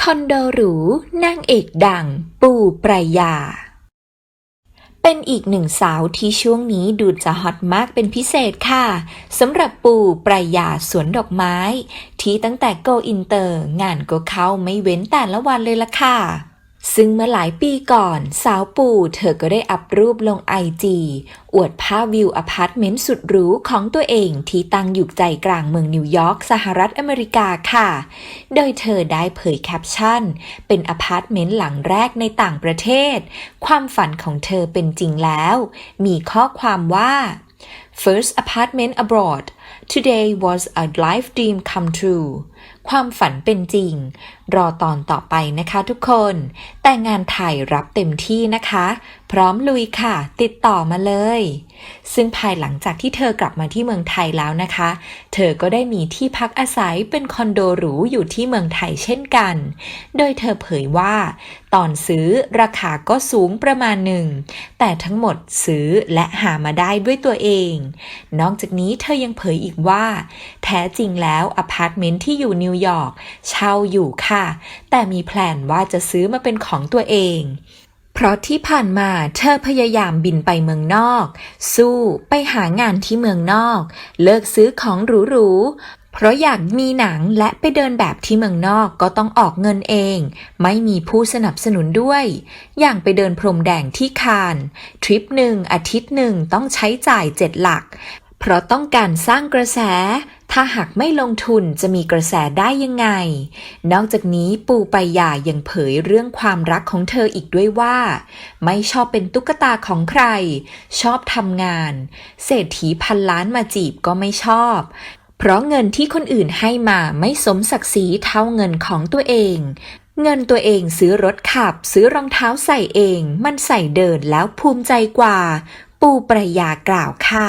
คอนโดหรูนางเอกดัง ปูปรายา เป็นอีกหนึ่งสาวที่ช่วงนี้ดูจะฮอตมากเป็นพิเศษค่ะสำหรับปูปรายาสวนดอกไม้ ที่ตั้งแต่โกอินเตอร์ งานก็เข้าไม่เว้นแต่ละวันเลยล่ะค่ะ ซึ่งเมื่อหลายปีก่อน สาวปู่เธอก็ได้อัพรูปลงไอจีอวดภาพวิวอพาร์ตเมนต์สุดหรูของตัวเองที่ตั้งอยู่ใจกลางเมืองนิวยอร์กสหรัฐอเมริกาค่ะ โดยเธอได้เผยแคปชั่น เป็นอพาร์ตเมนต์หลังแรกในต่างประเทศ ความฝันของเธอเป็นจริงแล้ว มีข้อความว่า First apartment abroad today was a life dream come true ความฝันเป็นจริง รอตอนต่อไปนะคะทุกคน แต่งานถ่ายรับเต็มที่นะคะ พร้อมลุยค่ะ ติดต่อมาเลย ซึ่งภายหลังจากที่เธอกลับมาที่เมืองไทยแล้วนะคะ เธอก็ได้มีที่พักอาศัยเป็นคอนโดหรูอยู่ที่เมืองไทยเช่นกัน โดยเธอเผยว่า ตอนซื้อราคาก็สูงประมาณหนึ่ง แต่ทั้งหมดซื้อและหามาได้ด้วยตัวเอง นอกจากนี้เธอยังเผยอีกว่า แท้จริงแล้วอพาร์ตเมนต์ที่อยู่นิวยอร์กเช่าอยู่ค่ะ แต่มีแพลนว่าจะซื้อมาเป็นของตัวเองเพราะที่ผ่านมาเธอพยายามบินไปเมืองนอก สู้ไปหางานที่เมืองนอก เลิกซื้อของหรูๆเพราะอยากมีหนังและไปเดินแบบที่เมืองนอกก็ต้องออกเงินเอง ไม่มีผู้สนับสนุนด้วย อย่างไปเดินพรมแดงที่คานทริปหนึ่งอาทิตย์หนึ่งต้องใช้จ่ายเจ็ดหลัก เพราะต้องการสร้างกระแส ถ้าหากไม่ลงทุนจะมีกระแสได้ยังไง นอกจากนี้ปูปายายังเผยเรื่องความรักของเธออีกด้วยว่า ไม่ชอบเป็นตุ๊กตาของใคร ชอบทำงาน เศรษฐีพันล้านมาจีบก็ไม่ชอบเพราะเงินที่คนอื่นให้มาไม่สมศักดิ์ศรีเท่าเงินของตัวเอง เงินตัวเองซื้อรถขับ ซื้อรองเท้าใส่เอง มันใส่เดินแล้วภูมิใจกว่า ปูปรายากล่าวค่ะ